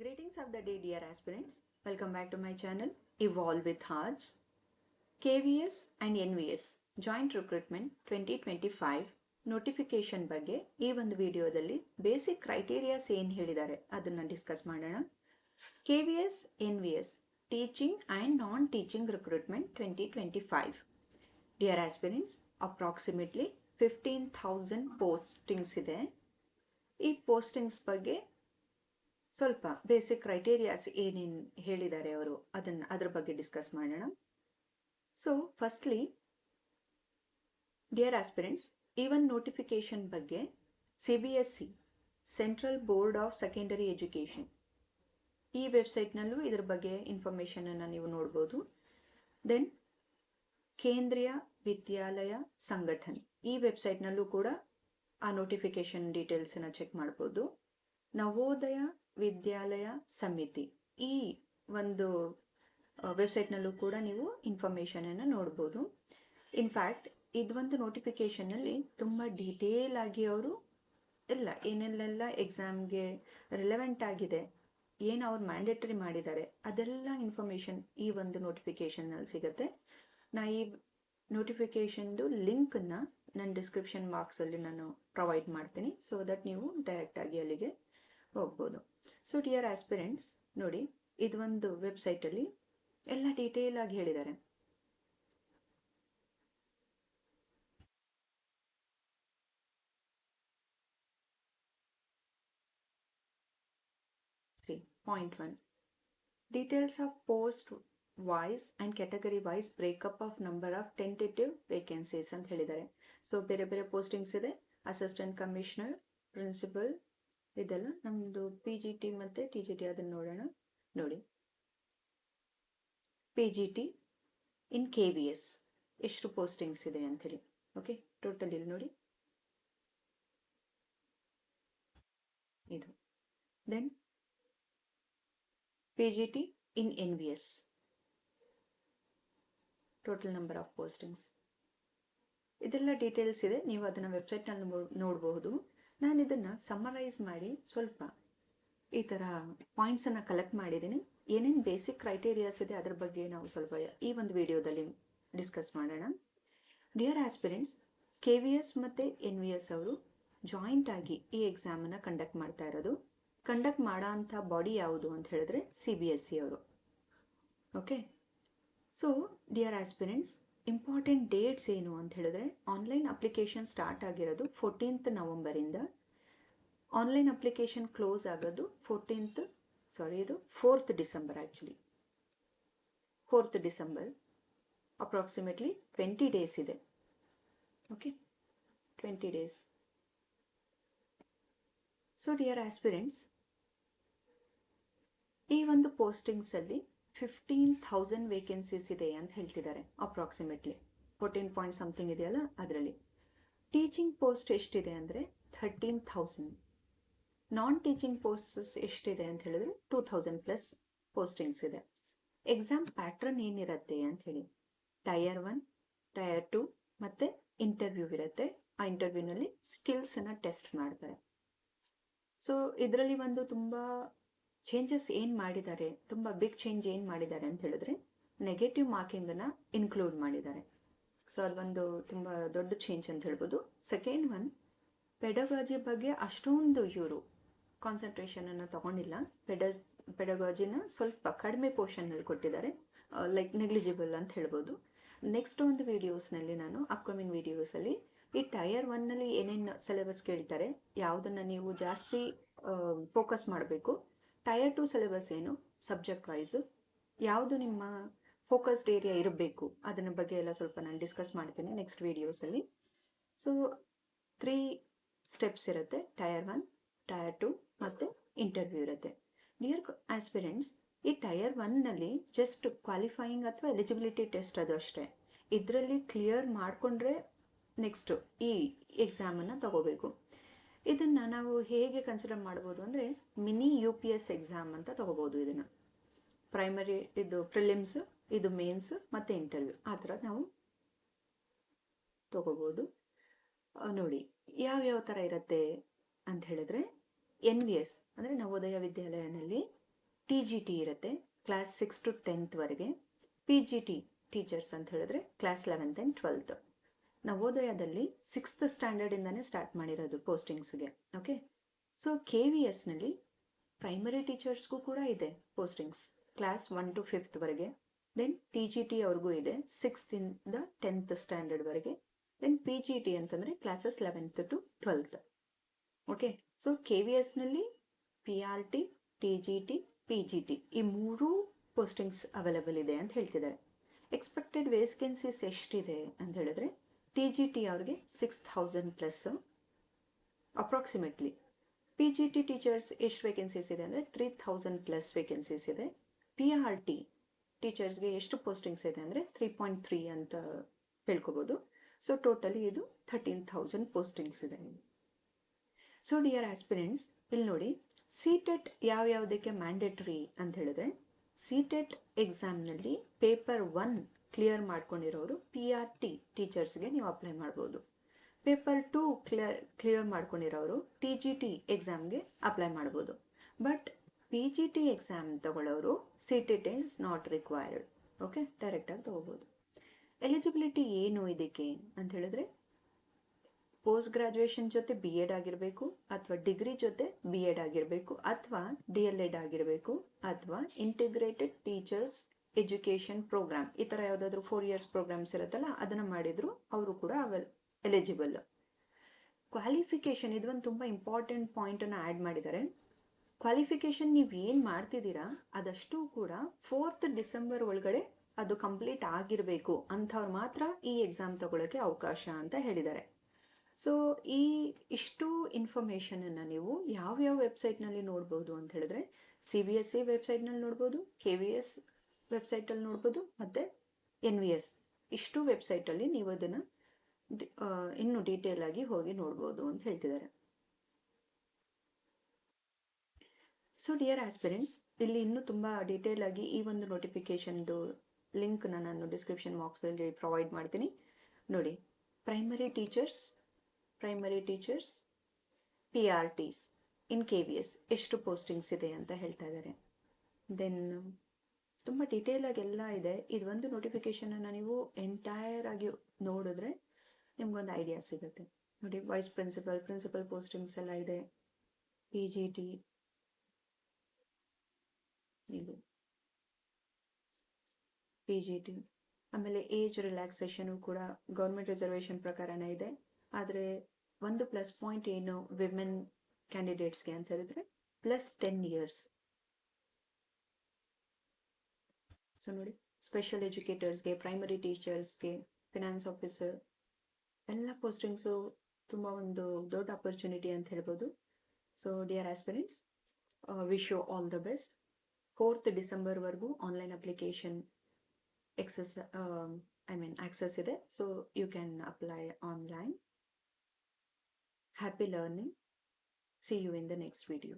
Greetings of the day, dear aspirants. Welcome back to my channel, Evolve with Haj. KVS and NVS joint recruitment twenty twenty five notification ಬಗ್ಗೆ ಈ ಒಂದು ವಿಡಿಯೋದಲ್ಲಿ basic criterias ಏನು ಹೇಳಿದ್ದಾರೆ ಅದನ್ನು discuss ಮಾಡೋಣ K V S N V S teaching and non teaching recruitment twenty twenty five dear aspirants approximately fifteen thousand postings ಇದೆ ಈ ಪೋಸ್ಟಿಂಗ್ಸ್ ಬಗ್ಗೆ ಸ್ವಲ್ಪ ಬೇಸಿಕ್ ಕ್ರೈಟೇರಿಯಾಸ್ ಏನೇನು ಹೇಳಿದ್ದಾರೆ ಅವರು? ಅದನ್ನು ಅದ್ರ ಬಗ್ಗೆ ಡಿಸ್ಕಸ್ ಮಾಡೋಣ. So firstly dear aspirants even notification ಬಗ್ಗೆ C B S C central board of secondary education ಈ ವೆಬ್ಸೈಟ್ನಲ್ಲೂ ಇದ್ರ ಬಗ್ಗೆ ಇನ್ಫಾರ್ಮೇಷನನ್ನು ನೀವು ನೋಡ್ಬೋದು. ದೆನ್ ಕೇಂದ್ರೀಯ ವಿದ್ಯಾಲಯ ಸಂಘಟನ್, ಈ ವೆಬ್ಸೈಟ್ನಲ್ಲೂ ಕೂಡ ಆ ನೋಟಿಫಿಕೇಶನ್ ಡೀಟೇಲ್ಸನ್ನು ಚೆಕ್ ಮಾಡ್ಬೋದು. ನವೋದಯ ವಿದ್ಯಾಲಯ ಸಮಿತಿ. ಈ ಒಂದು ವೆಬ್ಸೈಟ್ನಲ್ಲೂ ಕೂಡ ನೀವು ಇನ್ಫಾರ್ಮೇಷನನ್ನು ನೋಡ್ಬೋದು. ಇನ್ಫ್ಯಾಕ್ಟ್ ಇದೊಂದು ನೋಟಿಫಿಕೇಷನಲ್ಲಿ ತುಂಬ ಡೀಟೇಲ್ ಆಗಿ ಅವರು ಎಲ್ಲ ಏನೆಲ್ಲೆಲ್ಲ ಎಕ್ಸಾಮ್ಗೆ ರಿಲೆವೆಂಟ್ ಆಗಿದೆ, ಏನು ಅವ್ರು ಮ್ಯಾಂಡೇಟರಿ ಮಾಡಿದ್ದಾರೆ, ಅದೆಲ್ಲ ಇನ್ಫಾರ್ಮೇಷನ್ ಈ ಒಂದು ನೋಟಿಫಿಕೇಷನ್ನಲ್ಲಿ ಸಿಗುತ್ತೆ. ನಾ ಈ ನೋಟಿಫಿಕೇಷನ್ದು ಲಿಂಕನ್ನು ನನ್ನ ಡಿಸ್ಕ್ರಿಪ್ಷನ್ ಬಾಕ್ಸಲ್ಲಿ ನಾನು ಪ್ರೊವೈಡ್ ಮಾಡ್ತೀನಿ. ಸೊ ದಟ್ ನೀವು ಡೈರೆಕ್ಟಾಗಿ ಅಲ್ಲಿಗೆ ಹೋಗ್ಬೋದು. ಸೊ ಡಿಯರ್ ಆಸ್ಪಿರೆಂಟ್ಸ್ ನೋಡಿ, ಇದೊಂದು ವೆಬ್ಸೈಟಲ್ಲಿ ಎಲ್ಲ ಡೀಟೇಲ್ ಆಗಿ ಹೇಳಿದ್ದಾರೆ. Point one details of post wise and category wise breakup of number of tentative vacancies ಅಂತ ಹೇಳಿದ್ದಾರೆ. ಸೊ ಬೇರೆ ಬೇರೆ ಪೋಸ್ಟಿಂಗ್ಸ್ ಇದೆ. ಅಸಿಸ್ಟೆಂಟ್ ಕಮಿಷನರ್ ಪ್ರಿನ್ಸಿಪಲ್ ಇದೆಲ್ಲ ನಮ್ಮದು ಪಿ ಜಿ ಟಿ ಮತ್ತು ಟಿ ಜಿ ಟಿ ಅದನ್ನು ನೋಡೋಣ. ನೋಡಿ. P G T in K B S ಎಷ್ಟು ಪೋಸ್ಟಿಂಗ್ಸ್ ಇದೆ ಅಂಥೇಳಿ. ಓಕೆ ಟೋಟಲ್ ಇಲ್ಲಿ ನೋಡಿ. ಇದು. Then P G T in N B S total number of postings ಇದೆಲ್ಲ ಡೀಟೇಲ್ಸ್ ಇದೆ. ನೀವು ಅದನ್ನು ವೆಬ್ಸೈಟ್ನಲ್ಲಿ ನೋಡಬಹುದು ನಾನು ಇದನ್ನು ಸಮ್ಮರೈಸ್ ಮಾಡಿ ಸ್ವಲ್ಪ ಈ ಥರ ಪಾಯಿಂಟ್ಸನ್ನು ಕಲೆಕ್ಟ್ ಮಾಡಿದ್ದೀನಿ ಏನೇನು ಬೇಸಿಕ್ ಕ್ರೈಟೀರಿಯಾಸ್ ಇದೆ ಅದ್ರ ಬಗ್ಗೆ ನಾವು ಸ್ವಲ್ಪ ಈ ಒಂದು ವಿಡಿಯೋದಲ್ಲಿ ಡಿಸ್ಕಸ್ ಮಾಡೋಣ. Dear aspirants K V S ಮತ್ತು ಎನ್ ವಿ ಎಸ್ ಅವರು ಜಾಯಿಂಟ್ ಆಗಿ ಈ ಎಕ್ಸಾಮನ್ನು ಕಂಡಕ್ಟ್ ಮಾಡ್ತಾ ಇರೋದು. ಕಂಡಕ್ಟ್ ಮಾಡೋ ಅಂಥ ಬಾಡಿ ಯಾವುದು ಅಂತ ಹೇಳಿದ್ರೆ ಸಿ ಬಿ ಎಸ್ ಸಿ ಅವರು. Okay so dear aspirants important dates ಏನು ಅಂತ ಹೇಳಿದ್ರೆ ಆನ್ಲೈನ್ ಅಪ್ಲಿಕೇಶನ್ ಸ್ಟಾರ್ಟ್ ಆಗಿರೋದು ಫೋರ್ಟೀನ್ತ್ ನವಂಬರಿಂದ. ಆನ್ಲೈನ್ ಅಪ್ಲಿಕೇಶನ್ ಕ್ಲೋಸ್ ಆಗೋದು ಫೋರ್ಟೀನ್ತ್ ಸಾರಿ ಇದು fourth December actually fourth December approximately twenty days ಇದೆ. Okay twenty days so dear aspirants ಈ ಒಂದು ಪೋಸ್ಟಿಂಗ್ಸಲ್ಲಿ ಫಿಫ್ಟೀನ್ ಥೌಸಂಡ್ ವೇಕೆನ್ಸೀಸ್ ಇದೆ ಅಂತ ಹೇಳ್ತಿದ್ದಾರೆ ಅಪ್ರಾಕ್ಸಿಮೇಟ್ಲಿ ಫೋರ್ಟೀನ್ ಪಾಯಿಂಟ್ ಸಮಥಿಂಗ್ ಇದೆಯಲ್ಲ ಅದರಲ್ಲಿ. ಟೀಚಿಂಗ್ ಪೋಸ್ಟ್ ಎಷ್ಟಿದೆ ಅಂದರೆ thirteen thousand non teaching posts ಎಷ್ಟಿದೆ ಅಂತ ಹೇಳಿದ್ರೆ ಟೂ ಥೌಸಂಡ್ ಪ್ಲಸ್ ಪೋಸ್ಟಿಂಗ್ಸ್ ಇದೆ. ಎಕ್ಸಾಮ್ ಪ್ಯಾಟ್ರನ್ ಏನಿರುತ್ತೆ ಅಂತ ಹೇಳಿ. ಟಯರ್ ಒನ್ ಟಯರ್ ಟು ಮತ್ತು ಇಂಟರ್ವ್ಯೂ ಇರುತ್ತೆ. ಆ ಇಂಟರ್ವ್ಯೂನಲ್ಲಿ ಸ್ಕಿಲ್ಸನ್ನು ಟೆಸ್ಟ್ ಮಾಡ್ತಾರೆ. ಸೊ ಇದರಲ್ಲಿ ಒಂದು ತುಂಬ ಚೇಂಜಸ್ ಏನು ಮಾಡಿದ್ದಾರೆ, ತುಂಬ ಬಿಗ್ ಚೇಂಜ್ ಏನು ಮಾಡಿದ್ದಾರೆ ಅಂತ ಹೇಳಿದ್ರೆ ನೆಗೆಟಿವ್ ಮಾರ್ಕಿಂಗನ್ನು ಇನ್ಕ್ಲೂಡ್ ಮಾಡಿದ್ದಾರೆ. ಸೊ ಅದೊಂದು ತುಂಬ ದೊಡ್ಡ ಚೇಂಜ್ ಅಂತ ಹೇಳ್ಬೋದು. ಸೆಕೆಂಡ್ ಒನ್ ಪೆಡಗಾಜಿ ಬಗ್ಗೆ ಅಷ್ಟೊಂದು ಇವರು ಕಾನ್ಸಂಟ್ರೇಷನನ್ನು ತಗೊಂಡಿಲ್ಲ. ಪೆಡ ಪೆಡಗಾಜಿನ ಸ್ವಲ್ಪ ಕಡಿಮೆ ಪೋರ್ಷನ್ನಲ್ಲಿ ಕೊಟ್ಟಿದ್ದಾರೆ ಲೈಕ್ ನೆಗ್ಲಿಜಿಬಲ್ ಅಂತ ಹೇಳ್ಬೋದು. ನೆಕ್ಸ್ಟ್ ಒಂದು ವೀಡಿಯೋಸ್ನಲ್ಲಿ ನಾನು ಅಪ್ಕಮಿಂಗ್ ವೀಡಿಯೋಸಲ್ಲಿ ಈ ಟಯರ್ ಒನ್ನಲ್ಲಿ ಏನೇನು ಸಿಲೆಬಸ್ ಕೇಳ್ತಾರೆ, ಯಾವುದನ್ನು ನೀವು ಜಾಸ್ತಿ ಫೋಕಸ್ ಮಾಡಬೇಕು ಟಯರ್ ಟು ಸಿಲೆಬಸ್ ಏನು? ಸಬ್ಜೆಕ್ಟ್ ವೈಸ್ ಯಾವುದು ನಿಮ್ಮ ಫೋಕಸ್ಡ್ ಏರಿಯಾ ಇರಬೇಕು? ಅದನ್ನ ಬಗ್ಗೆ ಎಲ್ಲ ಸ್ವಲ್ಪ ನಾನು ಡಿಸ್ಕಸ್ ಮಾಡ್ತೀನಿ ನೆಕ್ಸ್ಟ್ ವಿಡಿಯೋಸಲ್ಲಿ ಸೊ ತ್ರೀ ಸ್ಟೆಪ್ಸ್ ಇರುತ್ತೆ. ಟಯರ್ ಒನ್ ಟಯರ್ ಟು ಮತ್ತು ಇಂಟರ್ವ್ಯೂ ಇರುತ್ತೆ. ನಿಯರ್ ಆಸ್ಪಿರೆಂಟ್ಸ್ ಈ ಟಯರ್ ಒನ್ನಲ್ಲಿ ಜಸ್ಟ್ ಕ್ವಾಲಿಫೈಯಿಂಗ್ ಅಥವಾ ಎಲಿಜಿಬಿಲಿಟಿ ಟೆಸ್ಟ್ ಅದು ಅಷ್ಟೇ. ಇದರಲ್ಲಿ ಕ್ಲಿಯರ್ ಮಾಡಿಕೊಂಡ್ರೆ ನೆಕ್ಸ್ಟು ಈ ಎಕ್ಸಾಮನ್ನು ತಗೋಬೇಕು. ಇದನ್ನು ನಾವು ಹೇಗೆ ಕನ್ಸಿಡರ್ ಮಾಡ್ಬೋದು ಅಂದರೆ mini U P S exam ಅಂತ ತಗೋಬಹುದು ಇದನ್ನು. ಪ್ರೈಮರಿ ಇದು ಪ್ರಿಲಿಮ್ಸ್ ಇದು ಮೇನ್ಸ್ ಮತ್ತು ಇಂಟರ್ವ್ಯೂ ಆ ಥರ ನಾವು ತಗೋಬೋದು. ನೋಡಿ, ಯಾವ್ಯಾವ ಥರ ಇರುತ್ತೆ ಅಂತ ಹೇಳಿದ್ರೆ ಎನ್ ವಿ ಎಸ್ ಅಂದರೆ ನವೋದಯ ವಿದ್ಯಾಲಯನಲ್ಲಿ ಟಿ ಜಿ ಟಿ ಇರುತ್ತೆ. ಕ್ಲಾಸ್ ಸಿಕ್ಸ್ ಟು ಟೆಂತ್ವರೆಗೆ ಪಿ ಜಿ ಟಿ ಟೀಚರ್ಸ್ ಅಂತ ಹೇಳಿದ್ರೆ ಕ್ಲಾಸ್ ಲೆವೆಂತ್ ಅಂಡ್ ಟ್ವೆಲ್ತ್ ನವೋದಯದಲ್ಲಿ ಸಿಕ್ಸ್ತ್ ಸ್ಟ್ಯಾಂಡರ್ಡಿಂದನೇ ಸ್ಟಾರ್ಟ್ ಮಾಡಿರೋದು ಪೋಸ್ಟಿಂಗ್ಸ್ಗೆ ಓಕೆ ಸೊ ಕೆ ವಿ ಎಸ್ನಲ್ಲಿ ಪ್ರೈಮರಿ ಟೀಚರ್ಸ್ಗೂ ಕೂಡ ಇದೆ ಪೋಸ್ಟಿಂಗ್ಸ್ ಕ್ಲಾಸ್ ಒನ್ ಟು ಫಿಫ್ತ್ವರೆಗೆ ದೆನ್ ಟಿ ಜಿ ಟಿ ಅವ್ರಿಗೂ ಇದೆ ಸಿಕ್ಸ್ತಿಂದ ಟೆಂತ್ ಸ್ಟ್ಯಾಂಡರ್ಡ್ವರೆಗೆ ದೆನ್ ಪಿ ಜಿ ಟಿ ಅಂತಂದರೆ classes eleventh to twelfth okay so K V ಎಸ್ನಲ್ಲಿ P R T T G T P G T ಈ ಮೂರೂ ಪೋಸ್ಟಿಂಗ್ಸ್ ಅವೈಲೇಬಲ್ ಇದೆ ಅಂತ ಹೇಳ್ತಿದ್ದಾರೆ. ಎಕ್ಸ್ಪೆಕ್ಟೆಡ್ ವೇಕೆನ್ಸೀಸ್ ಎಷ್ಟಿದೆ ಅಂತ ಹೇಳಿದ್ರೆ ಟಿ ಜಿ ಟಿ ಅವ್ರಿಗೆ six thousand plus approximately P G T teachers ಎಷ್ಟು ವೇಕೆನ್ಸೀಸ್ ಇದೆ ಅಂದರೆ ತ್ರೀ ಥೌಸಂಡ್ ಪ್ಲಸ್ ವೇಕೆನ್ಸೀಸ್ ಇದೆ. ಪಿ ಆರ್ ಟಿ ಟೀಚರ್ಸ್ಗೆ ಎಷ್ಟು ಪೋಸ್ಟಿಂಗ್ಸ್ ಇದೆ ಅಂದರೆ ತ್ರೀ ಪಾಯಿಂಟ್ ತ್ರೀ ಅಂತ ಹೇಳ್ಕೋಬೋದು. ಸೊ ಟೋಟಲಿ ಇದು ಥರ್ಟೀನ್ ಥೌಸಂಡ್ ಪೋಸ್ಟಿಂಗ್ಸ್ ಇದೆ. ಸೊ ಡಿಯರ್ ಆಸ್ಪಿರೆಂಟ್ಸ್ ಇಲ್ಲಿ ನೋಡಿ ಸಿ ಟೆಟ್ ಯಾವ್ಯಾವುದಕ್ಕೆ ಮ್ಯಾಂಡೇಟ್ರಿ ಅಂತ ಹೇಳಿದ್ರೆ ಸಿ ಟೆಟ್ ಎಕ್ಸಾಮ್ನಲ್ಲಿ ಪೇಪರ್ ಒನ್ ಕ್ಲಿಯರ್ ಮಾಡ್ಕೊಂಡಿರೋರು ಪಿ ಆರ್ ಟಿ ಟೀಚರ್ಸ್ಗೆ ನೀವು ಅಪ್ಲೈ ಮಾಡ್ಬೋದು. ಪೇಪರ್ ಟು ಕ್ಲಿಯರ್ ಕ್ಲಿಯರ್ ಮಾಡ್ಕೊಂಡಿರೋರು ಟಿ ಜಿ ಟಿ ಎಕ್ಸಾಮ್ಗೆ ಅಪ್ಲೈ ಮಾಡ್ಬೋದು. But P G T exam ತಗೊಳ್ಳೋರು C T is not required okay ಡೈರೆಕ್ಟಾಗಿ ತೊಗೋಬೋದು. ಎಲಿಜಿಬಿಲಿಟಿ ಏನು ಇದಕ್ಕೆ ಅಂತ ಹೇಳಿದ್ರೆ ಪೋಸ್ಟ್ ಗ್ರಾಜುಯೇಷನ್ ಜೊತೆ ಬಿ ಎಡ್ ಆಗಿರಬೇಕು, ಅಥವಾ ಡಿಗ್ರಿ ಜೊತೆ ಬಿ ಎಡ್ ಆಗಿರಬೇಕು, ಅಥವಾ ಡಿ ಎಲ್ ಎಡ್ ಆಗಿರಬೇಕು, ಅಥವಾ ಇಂಟಿಗ್ರೇಟೆಡ್ ಟೀಚರ್ಸ್ ಎಜುಕೇಷನ್ ಪ್ರೋಗ್ರಾಮ್, ಈ ಥರ ಯಾವುದಾದ್ರೂ ಫೋರ್ ಇಯರ್ಸ್ ಪ್ರೋಗ್ರಾಮ್ಸ್ ಇರುತ್ತಲ್ಲ, ಅದನ್ನು ಮಾಡಿದ್ರು ಅವರು ಕೂಡ ಎಲಿಜಿಬಲ್ ಕ್ವಾಲಿಫಿಕೇಷನ್ ಇದು ಒಂದು ತುಂಬ ಇಂಪಾರ್ಟೆಂಟ್ ಪಾಯಿಂಟನ್ನು ಆ್ಯಡ್ ಮಾಡಿದ್ದಾರೆ ಕ್ವಾಲಿಫಿಕೇಷನ್ ನೀವು ಏನು ಮಾಡ್ತಿದ್ದೀರಾ, ಅದಷ್ಟು ಕೂಡ ಫೋರ್ತ್ ಡಿಸೆಂಬರ್ ಒಳಗಡೆ ಅದು ಕಂಪ್ಲೀಟ್ ಆಗಿರಬೇಕು, ಅಂಥವ್ರು ಮಾತ್ರ ಈ ಎಕ್ಸಾಮ್ ತಗೊಳ್ಳೋಕ್ಕೆ ಅವಕಾಶ ಅಂತ ಹೇಳಿದ್ದಾರೆ ಸೊ ಈ ಇಷ್ಟು ಇನ್ಫಾರ್ಮೇಷನನ್ನು ನೀವು ಯಾವ್ಯಾವ ವೆಬ್ಸೈಟ್ನಲ್ಲಿ ನೋಡ್ಬೋದು ಅಂತ ಹೇಳಿದ್ರೆ ಸಿ ಬಿ ಎಸ್ ಸಿ ವೆಬ್ಸೈಟ್ನಲ್ಲಿ ನೋಡ್ಬೋದು ಕೆ ವಿ ಎಸ್ ವೆಬ್ಸೈಟಲ್ಲಿ ನೋಡ್ಬೋದು ಮತ್ತು ಎನ್ ವಿ ಎಸ್. ಇಷ್ಟು ವೆಬ್ಸೈಟಲ್ಲಿ ನೀವು ಅದನ್ನು ಇನ್ನೂ ಡೀಟೇಲ್ ಆಗಿ ಹೋಗಿ ನೋಡ್ಬೋದು ಅಂತ ಹೇಳ್ತಿದ್ದಾರೆ. ಸೊ ಡಿಯರ್ ಆಸ್ಪಿರೆಂಟ್ಸ್ ಇಲ್ಲಿ ಇನ್ನೂ ತುಂಬ ಡೀಟೇಲ್ ಆಗಿ ಈ ಒಂದು ನೋಟಿಫಿಕೇಶನ್ದು ಲಿಂಕ್ನ ನಾನು ಡಿಸ್ಕ್ರಿಪ್ಷನ್ ಬಾಕ್ಸಲ್ಲಿ ಪ್ರೊವೈಡ್ ಮಾಡ್ತೀನಿ. ನೋಡಿ primary teachers primary teachers P R Ts in K V S ಎಷ್ಟು ಪೋಸ್ಟಿಂಗ್ಸ್ ಇದೆ ಅಂತ ಹೇಳ್ತಾ ಇದ್ದಾರೆ. ದೆನ್ ತುಂಬ ಡೀಟೇಲ್ ಆಗಿ ಎಲ್ಲ ಇದೆ ಒಂದು ನೋಟಿಫಿಕೇಶನನ್ನು ನೀವು ಎಂಟೈರ್ ಆಗಿ ನೋಡಿದ್ರೆ ನಿಮ್ಗೊಂದು ಐಡಿಯಾ ಸಿಗುತ್ತೆ. ನೋಡಿ ವೈಸ್ ಪ್ರಿನ್ಸಿಪಲ್ ಪ್ರಿನ್ಸಿಪಲ್ ಪೋಸ್ಟಿಂಗ್ಸ್ ಎಲ್ಲ ಇದೆ. ಪಿ ಜಿ ಟಿ ಇದು. ಪಿ ಜಿ ಟಿ ಆಮೇಲೆ ಏಜ್ ರಿಲ್ಯಾಕ್ಸೇಷನು ಕೂಡ ಗೌರ್ಮೆಂಟ್ ರಿಸರ್ವೇಷನ್ ಪ್ರಕಾರನೇ ಇದೆ. ಆದರೆ ಒಂದು ಪ್ಲಸ್ ಪಾಯಿಂಟ್ ಏನು ವಿಮೆನ್ ಕ್ಯಾಂಡಿಡೇಟ್ಸ್ಗೆ ಅಂತ ಹೇಳಿದ್ರೆ ಪ್ಲಸ್ ಟೆನ್ ಇಯರ್ಸ್ ಸೊ ನೋಡಿ ಸ್ಪೆಷಲ್ ಎಜುಕೇಟರ್ಸ್ಗೆ ಪ್ರೈಮರಿ ಟೀಚರ್ಸ್ಗೆ ಫಿನಾನ್ಸ್ ಆಫೀಸರ್ ಎಲ್ಲ ಪೋಸ್ಟಿಂಗ್ಸು ತುಂಬ ಒಂದು ದೊಡ್ಡ ಅಪರ್ಚುನಿಟಿ ಅಂತ ಹೇಳ್ಬೋದು. So dear aspirants wish you all the best fourth ಡಿಸೆಂಬರ್ವರೆಗೂ online application excess I mean access ಇದೆ. So you can apply online happy learning see you in the next video.